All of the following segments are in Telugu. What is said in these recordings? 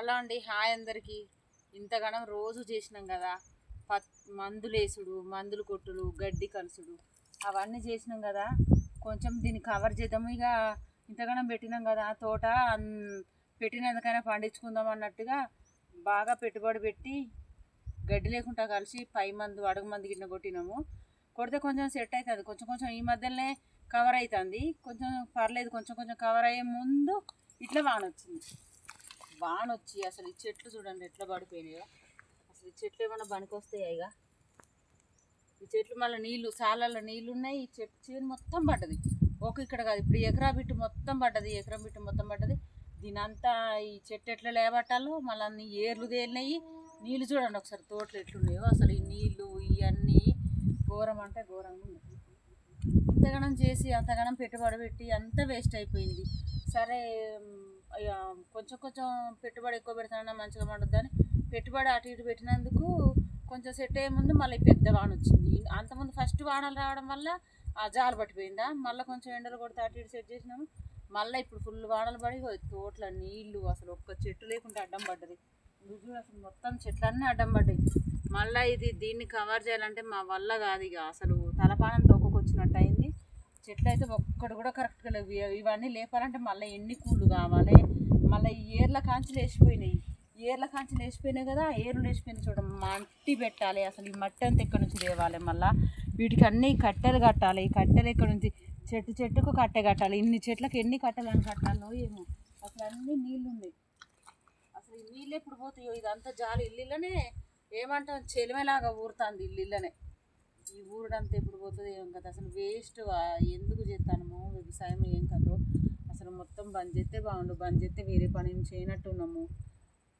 హలో అండి హాయ్ అందరికీ. ఇంతగానం రోజు చేసినాం కదా పత్ మందులేసుడు మందులు కొట్టుడు గడ్డి కలుసుడు. అవన్నీ చేసినాం కదా కొంచెం దీన్ని కవర్ చేద్దాము. ఇక ఇంతగానం పెట్టినాం కదా తోట అన్- పెట్టినందుకైనా పండించుకుందాం అన్నట్టుగా బాగా పెట్టుబడి పెట్టి గడ్డి లేకుండా కలిసి పై మందు అడుగు మందు గిన్నె కొట్టినాము. కొడితే కొంచెం సెట్ అవుతుంది కొంచెం కొంచెం ఈ మధ్యలోనే కవర్ అవుతుంది కొంచెం పర్లేదు కొంచెం కొంచెం కవర్ అయ్యే ముందు ఇట్లా వానొచ్చింది. వాన వచ్చి అసలు ఈ చెట్లు చూడండి ఎట్లా పడిపోయినాయో. అసలు ఈ చెట్లు ఏమైనా పనికొస్తాయా ఇక ఈ చెట్లు మళ్ళీ నీళ్ళు సాలల్లో నీళ్ళు ఉన్నాయి ఈ చెట్టు చేను మొత్తం పడ్డది. ఒక ఇక్కడ కాదు ఇప్పుడు ఎకరా బిట్టు మొత్తం పడ్డది ఎకరం బిట్టు మొత్తం పడ్డది. దీని అంతా ఈ చెట్టు ఎట్లా లేబట్టాలో మళ్ళీ అన్ని ఏర్లు తేలినాయి. నీళ్ళు చూడండి ఒకసారి తోటలు ఎట్లున్నాయో అసలు ఈ నీళ్ళు ఇవన్నీ ఘోరం అంటే ఘోరంగా ఉన్నాయి. ఇంతగనం చేసి అంతగనం పెట్టుబడి పెట్టి అంతా వేస్ట్ అయిపోయింది. సరే కొంచెం కొంచెం పెట్టుబడి ఎక్కువ పెడతానన్నా మంచిగా పండుద్దని పెట్టుబడి అటు ఇటు పెట్టినందుకు కొంచెం సెట్ అయ్యే ముందు మళ్ళీ పెద్ద వాన వచ్చింది. అంతకుముందు ఫస్ట్ వానలు రావడం వల్ల ఆ జాలు పట్టిపోయిందా? మళ్ళీ కొంచెం ఎండలు కొడితే అటు ఇటు సెట్ చేసినాము. మళ్ళీ ఇప్పుడు ఫుల్ వానలు పడి తోటల నీళ్ళు అసలు ఒక్క చెట్టు లేకుండా అడ్డం పడ్డది. నువ్వు అసలు మొత్తం చెట్లన్నీ అడ్డం పడ్డాయి. మళ్ళీ ఇది దీన్ని కవర్ చేయాలంటే మా వల్ల కాదు ఇక. అసలు తలపానం తోకొచ్చినట్టు అయింది. చెట్లు అయితే ఒక్కడు కూడా కరెక్ట్గా లేవు. ఇవన్నీ లేపాలంటే మళ్ళీ ఎన్ని కూళ్ళు కావాలి? మళ్ళీ ఈ ఏర్ల కాంచులు వేసిపోయినాయి ఏర్ల కాంచులు వేసిపోయినాయి కదా ఏర్లు వేసిపోయినాయి చూడ. మట్టి పెట్టాలి అసలు. ఈ మట్టి అంతా ఎక్కడి నుంచి తేవాలి మళ్ళీ? వీటికి అన్ని కట్టెలు కట్టాలి. ఈ కట్టెలు ఎక్కడి నుంచి? చెట్టు చెట్టుకు కట్టె కట్టాలి. ఇన్ని చెట్లకు ఎన్ని కట్టెలను కట్టాలో ఏమో. అసలు అన్ని నీళ్ళు ఉన్నాయి అసలు ఈ నీళ్ళు ఎప్పుడు పోతాయో? ఇదంతా జాలి. ఇల్లులోనే ఏమంటాం? చెలిమేలాగా ఊరుతుంది ఇల్లులోనే ఈ ఊరడంతా ఎప్పుడు పోతుంది ఏం కదా. అసలు వేస్ట్ ఎందుకు చేస్తాము వ్యవసాయం ఏం కదో. అసలు మొత్తం బంద్ చేస్తే బాగుండు. బంద్ చేస్తే వేరే పని ఏం చేయనట్టున్నాము.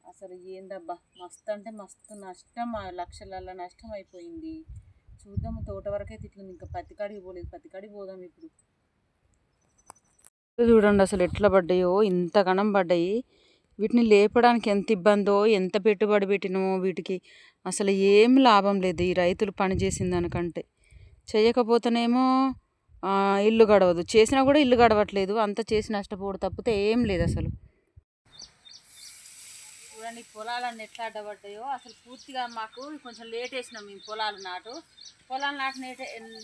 అసలు ఏందబ్బా? మస్తు అంటే మస్తు నష్టం. లక్షలల్లో నష్టం అయిపోయింది. చూద్దాం. తోట వరకైతే ఇట్లుంది ఇంకా పత్తి కాడికి పోలేదు. పత్తి కాడికి పోదాం ఇప్పుడు. చూడండి అసలు ఎట్లా పడ్డాయో. ఇంత గణం పడ్డాయి. వీటిని లేపడానికి ఎంత ఇబ్బందో ఎంత పెట్టుబడి పెట్టినామో వీటికి అసలు ఏం లాభం లేదు ఈ రైతులు పనిచేసిన దానికంటే. చేయకపోతేనేమో ఇల్లు గడవదు. చేసినా కూడా ఇల్లు గడవట్లేదు. అంత చేసి నష్టపోడు తప్పితే ఏం లేదు అసలు. చూడండి పొలాలన్నీ ఎట్లా అడ్డబడ్డాయో. అసలు పూర్తిగా మాకు కొంచెం లేట్ వేసినాం మేము పొలాలు నాటు. పొలాలు నాటు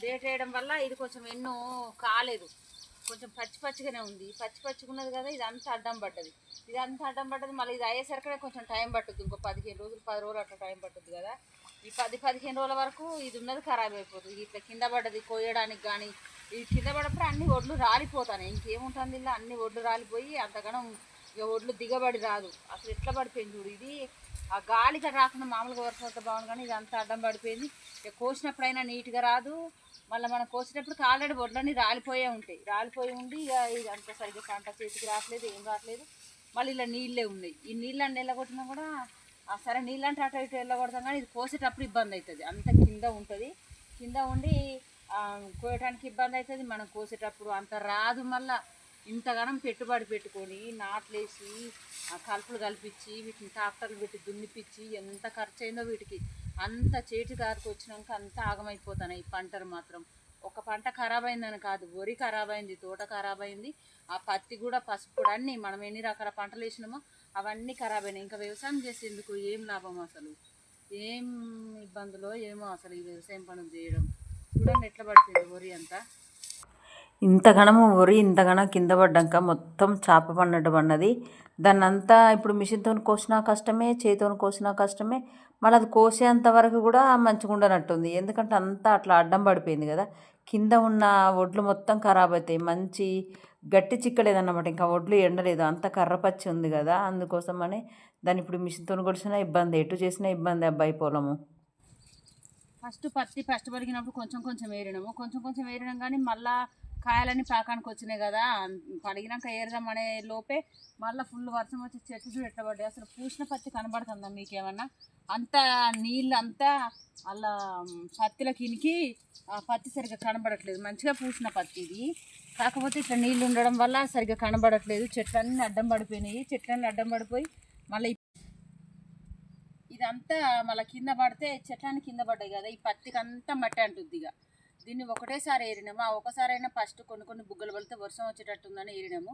లేట్ వేయడం వల్ల ఇది కొంచెం ఎన్నో కాలేదు. కొంచెం పచ్చి పచ్చిగానే ఉంది. పచ్చి పచ్చిగా ఉన్నది కదా ఇది అంతా అడ్డం పడ్డది. ఇది అంతా అడ్డం పడ్డది మళ్ళీ ఇది అయ్యేసరికి కొంచెం టైం పట్టుద్ది. ఇంకో పదిహేను రోజులు పది రోజులు అట్లా టైం పట్టుద్ది కదా. ఈ పది పదిహేను రోజుల వరకు ఇది ఉన్నది ఖరాబ్ అయిపోతుంది. ఇట్లా కింద పడ్డది కోయడానికి కానీ ఈ కింద పడప్పుడు అన్ని ఒడ్లు రాలిపోతాయి ఇంకేముంటుంది ఇలా అన్ని ఒడ్లు రాలిపోయి అంతగానం ఇక ఒడ్లు దిగబడి రాదు. అసలు ఎట్లా పడిపోయింది చూడు. ఇది ఆ గాలిగా రాకుండా మామూలుగా వరుస బాగుంది కానీ ఇది అంతా అడ్డం పడిపోయింది. ఇక కోసినప్పుడైనా నీట్గా రాదు. మళ్ళీ మనం కోసినప్పుడు ఆల్రెడీ వడ్లన్నీ రాలిపోయే ఉంటాయి. రాలిపోయి ఉండి ఇక ఇది అంత సరిగ్గా పంట చేతికి రావట్లేదు ఏం రావట్లేదు మళ్ళీ ఇలా నీళ్ళే ఉన్నాయి. ఈ నీళ్ళని వెళ్ళగొట్టినా కూడా సరే నీళ్ళంటే అటు ఇటు వెళ్ళగొడతాం కానీ ఇది కోసేటప్పుడు ఇబ్బంది అవుతుంది. అంత కింద ఉంటుంది. కింద ఉండి కోయటానికి ఇబ్బంది అవుతుంది. మనం కోసేటప్పుడు అంత రాదు మళ్ళీ. ఇంతగానం పెట్టుబడి పెట్టుకొని నాట్లేసి ఆ కలుపులు కల్పించి వీటిని ట్రాక్టర్లు పెట్టి దున్నిపించి ఎంత ఖర్చు అయిందో వీటికి. అంత చేతి గారికి వచ్చినాక అంత ఆగమైపోతున్నాయి ఈ పంటలు మాత్రం. ఒక పంట ఖరాబ్ అయిందని కాదు వరి ఖరాబ్ అయింది తోట ఖరాబ్ అయింది ఆ పత్తి కూడా పసుపు కూడా అన్నీ మనం ఎన్ని రకాల పంటలు వేసినామో అవన్నీ ఖరాబ్ అయినాయి ఇంకా వ్యవసాయం చేసేందుకు ఏం లాభం అసలు? ఏం ఇబ్బందులో ఏమో అసలు ఈ వ్యవసాయం పనులు చేయడం. చూడండి ఎట్లా పడుతుంది వరి అంతా. ఇంతగనము వరి ఇంతగన కింద పడ్డాక మొత్తం చేప పడినట్టు పడినది దాన్ని అంతా ఇప్పుడు మిషన్తో కోసినా కష్టమే చేతితో కోసినా కష్టమే. మళ్ళీ అది కోసేంత వరకు కూడా మంచిగా ఉండనట్టుంది. ఎందుకంటే అంతా అట్లా అడ్డం పడిపోయింది కదా. కింద ఉన్న ఒడ్లు మొత్తం ఖరాబ్ అవుతాయి మంచి గట్టి చిక్కలేదన్నమాట ఇంకా ఒడ్లు ఎండలేదు. అంత కర్రపచ్చి ఉంది కదా. అందుకోసమని దాన్ని ఇప్పుడు మిషన్తో కొడిసినా ఇబ్బంది. ఎటు చేసినా ఇబ్బంది అబ్బాయి పొలము. ఫస్ట్ పత్తి ఫస్ట్ పడిగినప్పుడు కొంచెం కొంచెం ఏరినాము. కొంచెం కొంచెం ఏరినాం కానీ మళ్ళీ కాయలన్నీ పాకానికి వచ్చినాయి కదా. పడిగినాక ఏరదామనే లోపే మళ్ళీ ఫుల్ వర్షం వచ్చి చెట్లు చూడు ఎట్లా పడ్డాయి. అసలు పూసిన పత్తి కనబడుతుందా మీకేమన్నా? అంత నీళ్ళు అంతా అలా పత్తిలో కినికి ఆ పత్తి సరిగ్గా కనబడట్లేదు. మంచిగా పూసిన పత్తి ఇది. కాకపోతే ఇట్లా నీళ్ళు ఉండడం వల్ల సరిగ్గా కనబడట్లేదు. చెట్లన్నీ అడ్డం పడిపోయినాయి. చెట్లన్నీ అడ్డం పడిపోయి మళ్ళీ ఇదంతా మళ్ళీ కింద పడితే చెట్లని కింద పడ్డాయి కదా. ఈ పత్తికి అంతా మట్టి అంటుంది ఇక దీన్ని ఒకటేసారి ఏరినాము. ఆ ఒకసారైనా ఫస్ట్ కొన్ని కొన్ని బుగ్గలు పడితే వర్షం వచ్చేటట్టుందని ఏరినాము.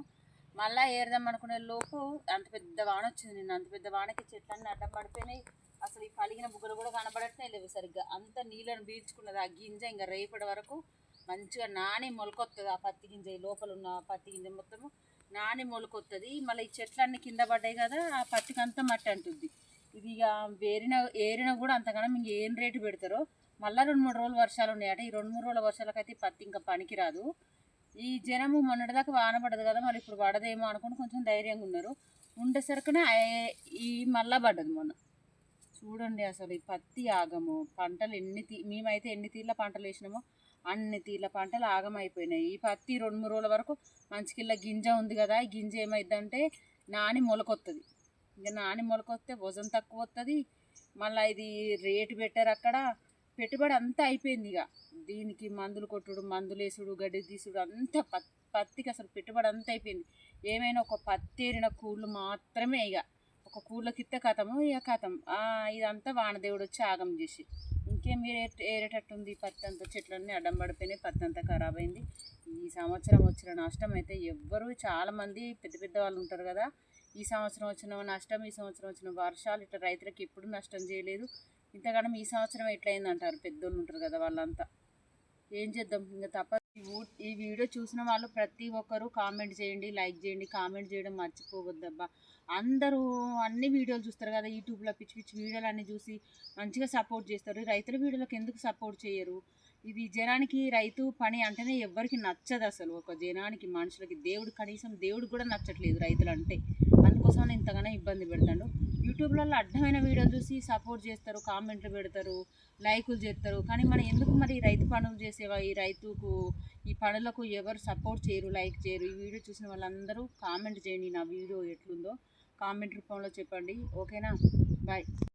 మళ్ళా ఏరదాం అనుకునే లోపు అంత పెద్ద వాన వచ్చింది నిన్న. అంత పెద్ద వానకి చెట్లన్నీ అడ్డం పడిపోయినాయి. అసలు ఈ పలిగిన బుగ్గలు కూడా కనబడట్లే లేవు సరిగ్గా. అంత నీళ్ళని పీల్చుకున్నది. ఆ గింజ ఇంకా రేపటి వరకు మంచిగా నాని మొలకొస్తుంది ఆ పత్తి గింజ లోపల ఉన్న పత్తి గింజ మొత్తము నాని మొలకొస్తుంది మళ్ళీ ఈ చెట్లన్నీ కింద పడ్డాయి కదా ఆ పత్తికి అంతా మట్టి అంటుంది ఇది ఇక వేరిన ఏరిన కూడా అంతగానం ఇంకేం రేటు పెడతారో మళ్ళీ రెండు మూడు రోజులు వర్షాలు ఉన్నాయట. ఈ రెండు మూడు రోజుల వర్షాలకైతే పత్తి ఇంకా పనికిరాదు. ఈ జనము మొన్నటిదాకా వాన పడదు కదా మరి ఇప్పుడు పడదేమో అనుకుని కొంచెం ధైర్యంగా ఉన్నారు. ఉండేసరికనే ఈ మళ్ళా పడ్డది మొన్న. చూడండి అసలు ఈ పత్తి ఆగము. పంటలు ఎన్ని తీ మేమైతే ఎన్ని తీర్ల పంటలు వేసినామో అన్ని తీర్ల పంటలు ఆగమైపోయినాయి. ఈ పత్తి రెండు మూడు రోజుల వరకు మంచికిల్ల గింజ ఉంది కదా ఈ గింజ ఏమైందంటే నాని మొలకొస్తుంది ఇంకా నాని మొలకొస్తే వజన్ తక్కువ వస్తుంది మళ్ళీ ఇది రేటు పెట్టారు అక్కడ. పెట్టుబడి అంతా అయిపోయింది ఇక. దీనికి మందులు కొట్టుడు మందులు వేసుడు గడ్డి తీసుడు అంతా పత్ పత్తికి అసలు పెట్టుబడి అంతా అయిపోయింది. ఏమైనా ఒక పత్తి ఏరిన కూళ్ళు మాత్రమే ఇక. ఒక కూళ్ళ కిత్త కథము ఇక కథం. ఇదంతా వానదేవుడు వచ్చి ఆగం చేసి. ఇంకేం ఏరే ఏరేటట్టుంది పత్తి అంతా? చెట్లన్నీ అడ్డం పడిపోయినాయి పత్తి అంతా ఖరాబ్ అయింది. ఈ సంవత్సరం వచ్చిన నష్టం అయితే ఎవ్వరు చాలామంది పెద్ద పెద్ద వాళ్ళు ఉంటారు కదా. ఈ సంవత్సరం వచ్చిన నష్టం ఈ సంవత్సరం వచ్చిన వర్షాలు ఇట్లా రైతులకు ఎప్పుడు నష్టం చేయలేదు. ఇంతకన్నా ఈ సంవత్సరం ఎట్లయింది అంటారు పెద్దోళ్ళు ఉంటారు కదా వాళ్ళంతా. ఏం చేద్దాం? ఇంకా తప్ప ఈ ఈ వీడియో చూసిన వాళ్ళు ప్రతి ఒక్కరూ కామెంట్ చేయండి లైక్ చేయండి కామెంట్ చేయడం మర్చిపోవద్దబ్బా. అందరూ అన్ని వీడియోలు చూస్తారు కదా యూట్యూబ్లో పిచ్చి పిచ్చి వీడియోలు అన్నీ చూసి మంచిగా సపోర్ట్ చేస్తారు. రైతుల వీడియోలకు ఎందుకు సపోర్ట్ చేయరు? ఇది జనానికి రైతు పని అంటేనే ఎవ్వరికి నచ్చదు అసలు. ఒక జనానికి మనుషులకి దేవుడు కనీసం దేవుడు కూడా నచ్చట్లేదు రైతులు అంటే అందుకోసం ఇంతగానో ఇబ్బంది పెడతాడు. యూట్యూబ్లలో అడ్డమైన వీడియోలు చూసి సపోర్ట్ చేస్తారు కామెంట్లు పెడతారు లైకులు చేస్తారు. కానీ మనం ఎందుకు మరి రైతు పనులు చేసేవా? ఈ రైతుకు ఈ పనులకు ఎవరు సపోర్ట్ చేయరు లైక్ చేయరు. ఈ వీడియో చూసిన వాళ్ళందరూ కామెంట్ చేయండి నా వీడియో ఎట్లుందో. కామెంట్ రూపంలో చెప్పండి. ఓకేనా బాయ్